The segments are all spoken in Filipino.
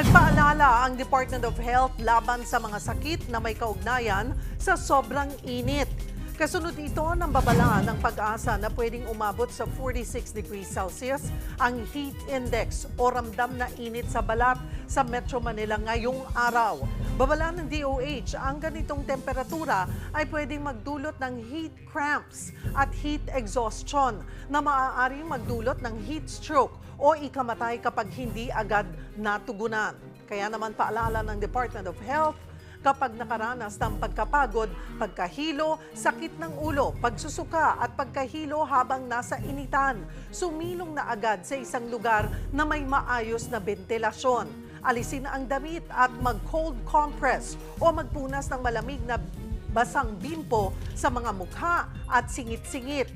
Nagpaalala ang Department of Health laban sa mga sakit na may kaugnayan sa sobrang init. Kasunod ito ng babala ng pag-asa na pwedeng umabot sa 46 degrees Celsius ang heat index o ramdam na init sa balat sa Metro Manila ngayong araw. Babala ng DOH, ang ganitong temperatura ay pwedeng magdulot ng heat cramps at heat exhaustion na maaaring magdulot ng heat stroke o ikamatay kapag hindi agad natugunan. Kaya naman paalala ng Department of Health, kapag nakaranas ng pagkapagod, pagkahilo, sakit ng ulo, pagsusuka at pagkahilo habang nasa initan, sumilong na agad sa isang lugar na may maayos na ventilasyon. Alisin ang damit at mag-cold compress o magpunas ng malamig na basang bimpo sa mga mukha at singit-singit.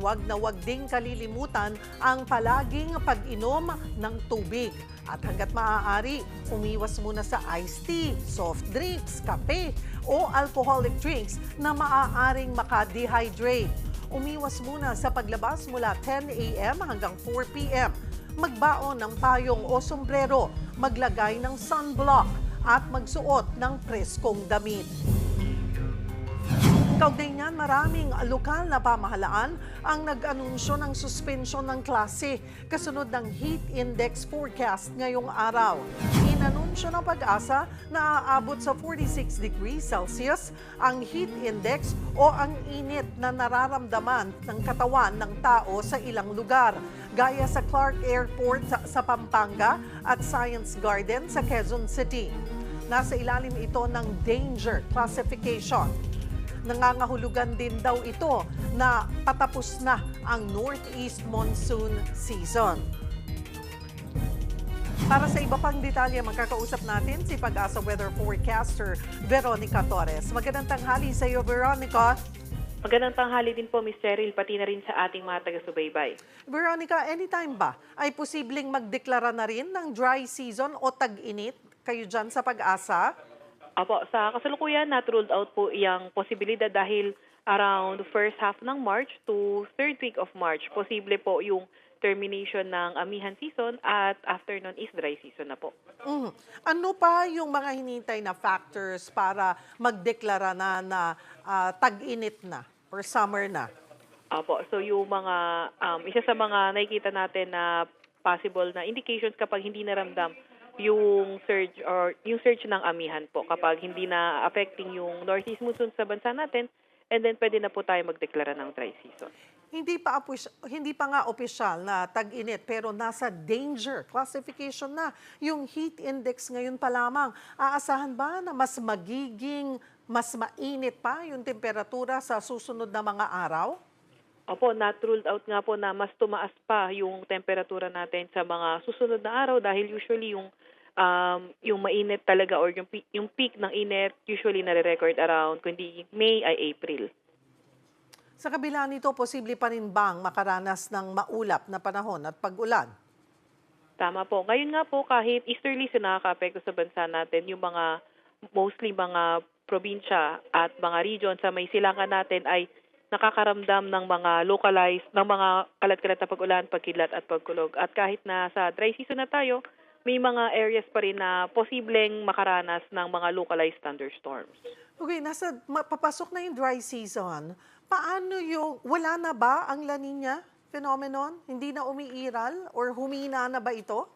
Huwag na huwag ding kalilimutan ang palaging pag-inom ng tubig. At hanggat maaari, umiwas muna sa iced tea, soft drinks, kape o alcoholic drinks na maaaring makadehydrate. Umiwas muna sa paglabas mula 10 a.m. hanggang 4 p.m. Magbaon ng payong o sombrero, maglagay ng sunblock at magsuot ng preskong damit. Kaugnay niyan, maraming lokal na pamahalaan ang nag-anunsyo ng suspensyon ng klase kasunod ng heat index forecast ngayong araw. Inanunsyo ng pag-asa na aabot sa 46 degrees Celsius ang heat index o ang init na nararamdaman ng katawan ng tao sa ilang lugar, gaya sa Clark Airport sa, Pampanga at Science Garden sa Quezon City. Nasa ilalim ito ng danger classification. Nangangahulugan din daw ito na patapos na ang Northeast Monsoon Season. Para sa iba pang detalye, magkakausap natin si Pag-asa Weather Forecaster Veronica Torres. Magandang tanghali sa iyo, Veronica. Magandang tanghali din po, Ms. Cheryl, pati na rin sa ating mga taga-subaybay. Veronica, anytime ba ay posibleng magdeklara na rin ng dry season o tag-init kayo dyan sa Pag-asa? Apo, sa kasalukuyan, not ruled out po iyang posibilidad dahil around first half ng March to third week of March, posible po yung termination ng amihan season at after nun is dry season na po. Mhm. Ano pa yung mga hinintay na factors para magdeklara na na ah, tag-init na or summer na? Apo, so yung mga, um, isa sa mga nakikita natin na possible na indications kapag hindi naramdam yung surge or yung surge ng amihan po kapag hindi na affecting yung northeast monsoon sa bansa natin and then pwede na po tayo magdeklara ng dry season. Hindi pa hindi pa nga opisyal na tag-init pero nasa danger classification na yung heat index ngayon pa lamang. Aasahan ba na mas magiging mas mainit pa yung temperatura sa susunod na mga araw? Opo, not ruled out nga po na mas tumaas pa yung temperatura natin sa mga susunod na araw dahil usually yung um, yung mainit talaga or yung peak, yung peak ng init usually nare-record around kundi May ay April. Sa kabila nito, posible pa rin bang makaranas ng maulap na panahon at pag-ulan? Tama po. Ngayon nga po kahit easterly sa nakaka-apekto sa bansa natin yung mga mostly mga probinsya at mga region sa may silangan natin ay nakakaramdam ng mga localized, ng mga kalat-kalat na pag-ulan, pagkidlat at pagkulog. At kahit na sa dry season na tayo, may mga areas pa rin na posibleng makaranas ng mga localized thunderstorms. Okay, nasa papasok na yung dry season. Paano yung wala na ba ang La Nina phenomenon? Hindi na umiiral or humina na ba ito?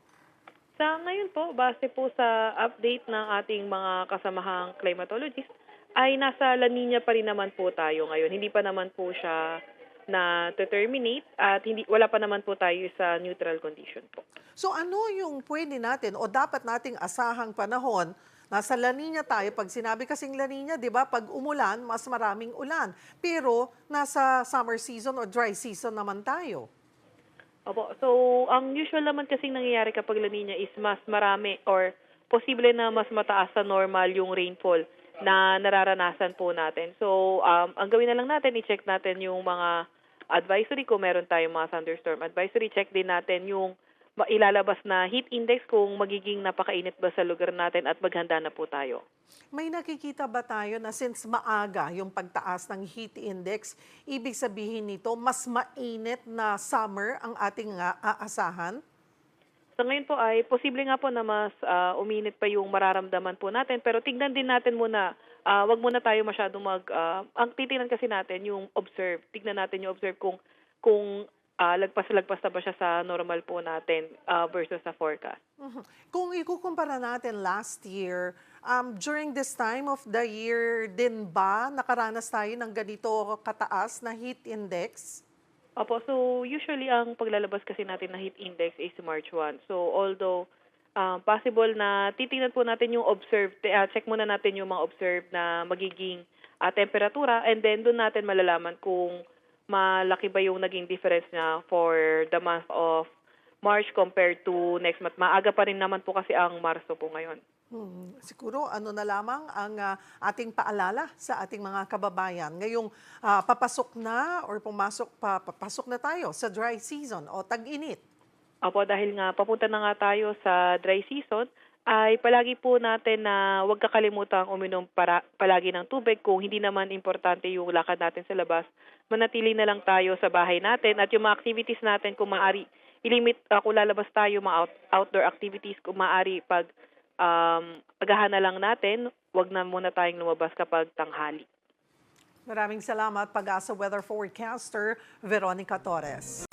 Sa ngayon po, base po sa update ng ating mga kasamahang climatologist, ay nasa La Nina pa rin naman po tayo ngayon. Hindi pa naman po siya na terminate at hindi wala pa naman po tayo sa neutral condition po. So ano yung pwede natin o dapat nating asahang panahon? Nasa La Nina tayo. Pag sinabi kasing La Nina, di ba, pag umulan, mas maraming ulan. Pero nasa summer season o dry season naman tayo. Opo. So, ang usual naman kasing nangyayari kapag La Nina is mas marami or posible na mas mataas sa normal yung rainfall na nararanasan po natin. So, um, ang gawin na lang natin, i-check natin yung mga advisory kung meron tayong mga thunderstorm advisory. Check din natin yung ilalabas na heat index kung magiging napakainit ba sa lugar natin at maghanda na po tayo. May nakikita ba tayo na since maaga yung pagtaas ng heat index, ibig sabihin nito mas mainit na summer ang ating aasahan? Sa ngayon po ay posible nga po na mas ah, uminit pa yung mararamdaman po natin pero tignan din natin muna ah, wag muna tayo masyadong mag ah, ang titingnan kasi natin yung observe. Tignan natin yung observe kung kung ah, lagpas-lagpas na ba siya sa normal po natin ah, versus sa forecast. Mhm. Kung ikukumpara natin last year, um, during this time of the year din ba nakaranas tayo ng ganito kataas na heat index? Opo, so usually ang paglalabas kasi natin na heat index is March 1. So although um, possible na titingnan po natin yung observed, ah, check muna natin yung mga observed na magiging ah, temperatura and then doon natin malalaman kung malaki ba yung naging difference niya for the month of March compared to next month. Maaga pa rin naman po kasi ang Marso po ngayon. Hmm, siguro ano na lamang ang ah, ating paalala sa ating mga kababayan. Ngayong ah, papasok na or pumasok pa, papasok na tayo sa dry season o tag-init. Opo, dahil nga papunta na nga tayo sa dry season, ay palagi po natin na huwag kakalimutan uminom para, palagi ng tubig. Kung hindi naman importante yung lakad natin sa labas, manatili na lang tayo sa bahay natin at yung mga activities natin kung maaari, ilimit uh, kung lalabas tayo mga out, outdoor activities kung maaari pag um, agahan na lang natin, huwag na muna tayong lumabas kapag tanghali. Maraming salamat pag-asa weather forecaster Veronica Torres.